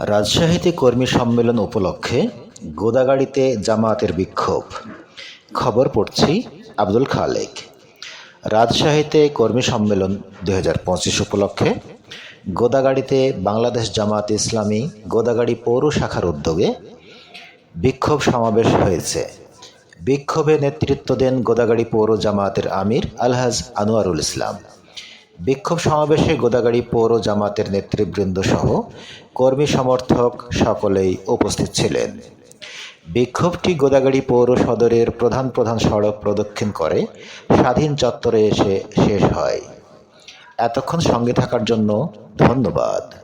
রাজশাহীতে কর্মী সম্মেলন উপলক্ষে গোদাগাড়িতে জামায়াতের বিক্ষোভ। খবর পড়ছি আব্দুল খালেক। রাজশাহীতে কর্মী সম্মেলন দুই উপলক্ষে গোদাগাড়িতে বাংলাদেশ জামায়াত ইসলামী গোদাগাড়ি পৌর শাখার উদ্যোগে বিক্ষোভ সমাবেশ হয়েছে। বিক্ষোভে নেতৃত্ব দেন গোদাগাড়ি পৌর জামায়াতের আমির আলহাজ আনোয়ারুল ইসলাম। বিক্ষোভ সমাবেশে গোদাগাড়ি পৌর জামাতের নেতৃবৃন্দ সহ কর্মী সমর্থক সকলেই উপস্থিত ছিলেন। বিক্ষোভটি গোদাগাড়ি পৌর সদরের প্রধান প্রধান সড়ক প্রদক্ষিণ করে স্বাধীন চত্বরে এসে শেষ হয়। এতক্ষণ সঙ্গে থাকার জন্য ধন্যবাদ।